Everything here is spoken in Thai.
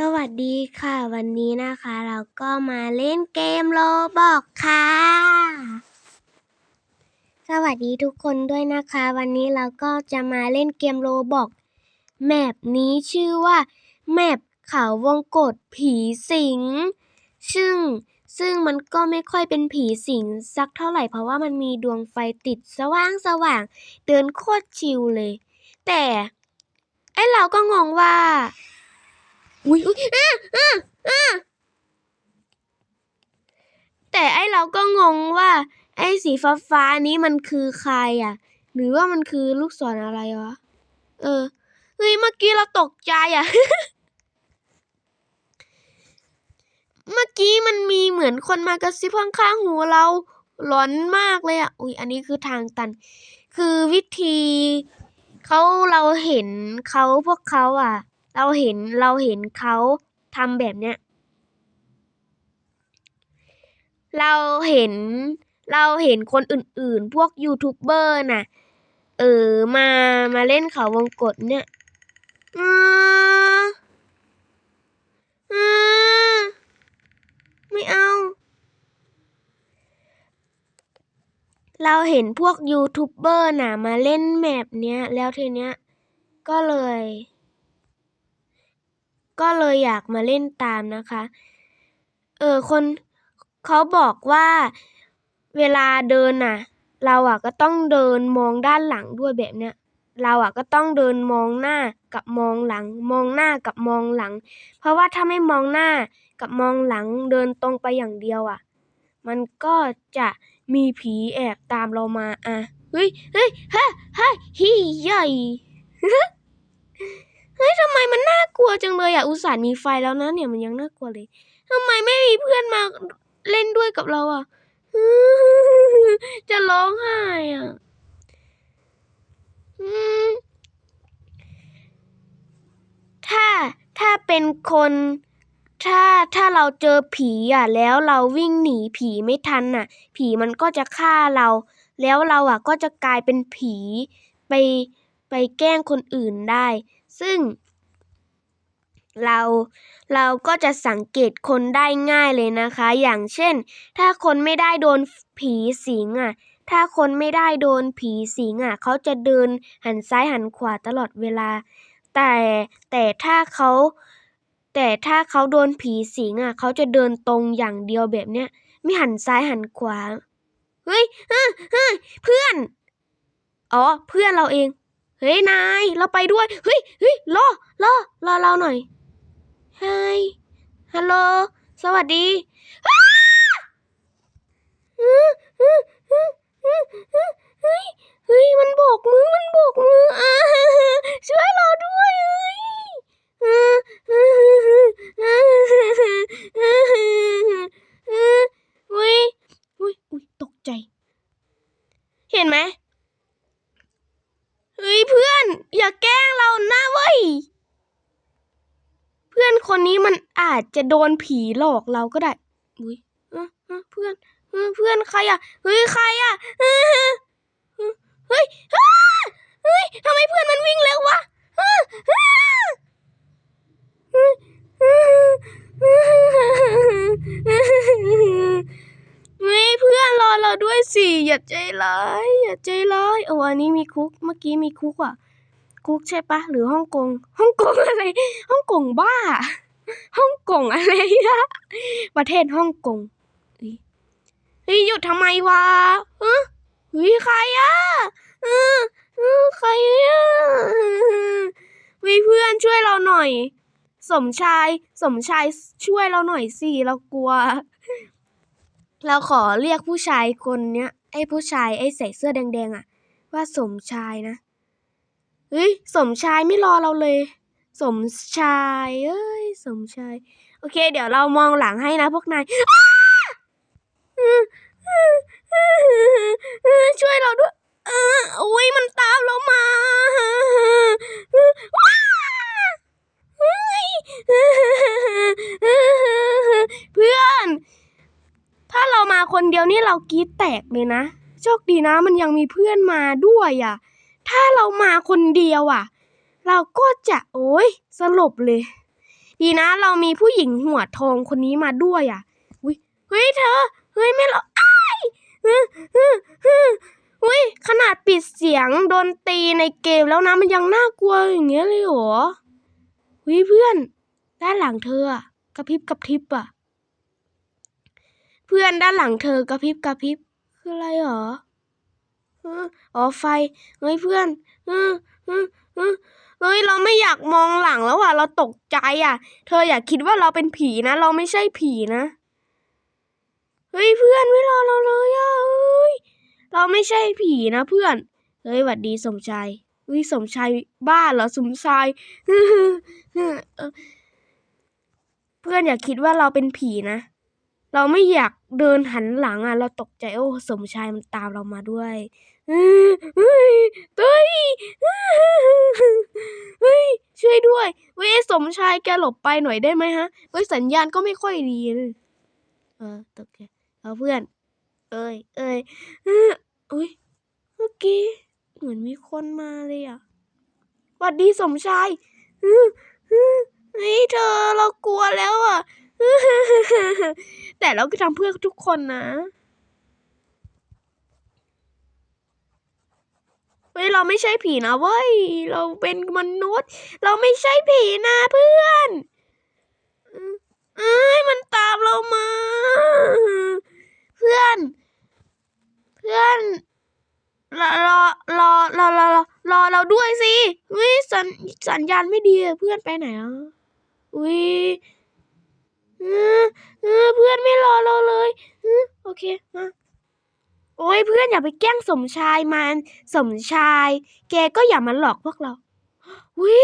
สวัสดีค่ะ วันนี้นะคะ เราก็มาเล่นเกมโลบอกค่ะ สวัสดีทุกคนด้วยนะคะ วันนี้เราก็จะมาเล่นเกมโลบอกแมปนี้ชื่อว่าแมปเขาวงกฏผีสิง ซึ่งซึ่งมันก็ไม่ค่อยเป็นผีสิงสักเท่าไหร่เพราะว่ามันมีดวงไฟติดสว่างสว่าง เดินโคตรชิลเลย แต่ไอเราก็งงว่า อุ้ยอุ้ยอะอะอะแต่ไอเราก็งงว่า ไอสีฟ้าฟ้าๆนี้มันคือใครอะ หรือว่ามันคือลูกศรอะไรวะ เออ เฮ้ย เมื่อกี้เราตกใจอะ เมื่อกี้มันมีเหมือนคนมากระซิบข้างๆหูเราหลอนมากเลยอะ อุ้ย อันนี้คือทางตัน คือวิธีเขาเราเห็นเขาพวกเขาอะ เราเห็นเราเห็นเขาทำแบบเนี้ย เราเห็นเราเห็นคนอื่นๆ พวกยูทูบเบอร์น่ะ เออมามาเล่นเขาวงกตเนี่ยอืออือไม่เอา เราเห็นพวกยูทูบเบอร์น่ะ มาเล่นแมปเนี้ย แล้วทีเนี้ย ก็เลย ก็เลยอยากมาเล่นตามนะคะ เออคนเขาบอกว่าเวลาเดินน่ะ เราอะก็ต้องเดินมองด้านหลังด้วยแบบเนี้ยเราอะก็ต้องเดินมองหน้ากับมองหลัง มองหน้ากับมองหลัง เพราะว่าถ้าไม่มองหน้ากับมองหลังเดินตรงไปอย่างเดียวอะ มันก็จะมีผีแอบตามเรามาอะเฮ้ยเฮ้ยเฮ้ยเฮ้ยฮีใหญ่เฮ้ยทำไม วจังเลยอะอุตส่าห์มีไฟแล้วนะเนี่ยมันยังน่ากลัวเลยทำไมไม่มีเพื่อนมาเล่นด้วยกับเราอะจะร้องไห้อะถ้าถ้าเป็นคนถ้าถ้าเราเจอผีอะ แล้วเราวิ่งหนีผีไม่ทันน่ะ ผีมันก็จะฆ่าเรา แล้วเราอะ ก็จะกลายเป็นผีไปไปแกล้งคนอื่นได้ ซึ่ง เราเราก็จะสังเกตคนได้ง่ายเลยนะคะ อย่างเช่น ถ้าคนไม่ได้โดนผีสิงอะ ถ้าคนไม่ได้โดนผีสิงอะ เขาจะเดินหันซ้ายหันขวาตลอดเวลา แต่แต่ถ้าเขาแต่ถ้าเขาโดนผีสิงอะ เขาจะเดินตรงอย่างเดียวแบบเนี้ย ไม่หันซ้ายหันขวา เฮ้ยเฮ้ยเฮ้ยเพื่อน อ๋อ เพื่อนเราเอง เฮ้ย นาย เราไปด้วย เฮ้ยเฮ้ยรอรอรอเราหน่อย ไฮฮัลโหล สวัสดีฮือฮือฮือฮือฮือเฮ้ยเฮ้ย มันโบกมือ มันโบกมืออ่าช่วยเราด้วยเฮ้ยอุ้ยอุ้ยตกใจ เห็นไหม เฮ้ยเพื่อน อย่าแกล้งเรานะเว้ย เพื่อนคนนี้มัน อาจจะโดนผีหลอกเราก็ได้อุ้ยเพื่อนเพื่อนใครอะเฮ้ยใครอะเฮ้ยเฮ้ยทำไมเพื่อนมันวิ่งเร็ววะเออเออเออเออเฮ้ยเพื่อนรอเราด้วยสิอย่าใจร้ายอย่าใจร้ายโอ้อันนี้มีคุกเมื่อกี้มีคุกอะคุกใช่ปะหรือฮ่องกงฮ่องกงอะไรฮ่องกงบ้าฮ่อง กงอะไรอะประเทศฮ่องกงเฮ้ยหยุดทำไมวะเฮ้ยใครอะเออเออใครอะเฮ้ยเพื่อนช่วยเราหน่อย สมชาย สมชายช่วยเราหน่อยสิเรากลัว เราขอเรียกผู้ชายคนเนี้ยไอ้ผู้ชายไอ้ใส่เสื้อแดงๆอะว่าสมชายนะเฮ้ยสมชายไม่รอเราเลย สมชายเอ้ย สมชาย โอเค เดี๋ยวเรามองหลังให้นะพวกนายช่วยเราด้วยเอออุ้ยมันตามเรามาเพื่อน ถ้าเรามาคนเดียวนี่เรากีดแตกเลยนะ โชคดีนะ มันยังมีเพื่อนมาด้วยอะ ถ้าเรามาคนเดียวอะ เราก็จะโอ้ยสลบเลย ดีนะเรามีผู้หญิงหัวทองคนนี้มาด้วยอะเฮ้ยเธอเฮ้ยไม่หรอกอ้ายฮึฮึฮึอุ้ยขนาดปิดเสียงดนตรีในเกมแล้วนะมันยังน่ากลัวอย่างเงี้ยเลยเหรอเฮ้ยเพื่อน ด้านหลังเธอกระพริบกระพริบอะ เพื่อนด้านหลังเธอกระพริบกระพริบคืออะไรหรอ อ๋อไฟเฮ้ยเพื่อนเออเออเฮ้ยเราไม่อยากมองหลังแล้วอะ เราตกใจอะ เธออย่าคิดว่าเราเป็นผีนะ เราไม่ใช่ผีนะเฮ้ยเพื่อนไม่รอเราเลยอะเอ้ยเราไม่ใช่ผีนะเพื่อนเฮ้ยหวัดดีสมชายเฮ้ยสมชายบ้าเหรอสมชายเออเพื่อนอย่าคิดว่าเราเป็นผีนะ เราไม่อยากเดินหันหลังอะ เราตกใจโอ้สมชายมันตามเรามาด้วย เฮ้ยเฮ้ยเฮ้ย ช่วยด้วย เว้ยสมชายแกหลบไปหน่อยได้ไหมฮะ เฮ้ยสัญญาณก็ไม่ค่อยดีเลยเออตกใจเอาเพื่อน เอ้ย เอ้ยอุ้ย เมื่อกี้เหมือนมีคนมาเลยอะหวัดดีสมชายเออเออเฮ้ยเธอเรากลัวแล้วอะ แต่เราก็ทำเพื่อทุกคนนะ เฮ้ยเราไม่ใช่ผีนะเว้ย เราเป็นมนุษย์ เราไม่ใช่ผีนะเพื่อนเอ้ยมันตามเรามา เพื่อน เพื่อนรอรอรอรอรอรอเราด้วยสิเฮ้ยสัญสัญญาณไม่ดีเพื่อนไปไหนอะอุ้ยเออเพื่อนไม่รอเราเลยโอเคมา โอ้ยเพื่อนอย่าไปแกล้งสมชายมัน สมชาย แกก็อย่ามาหลอกพวกเราอุ้ย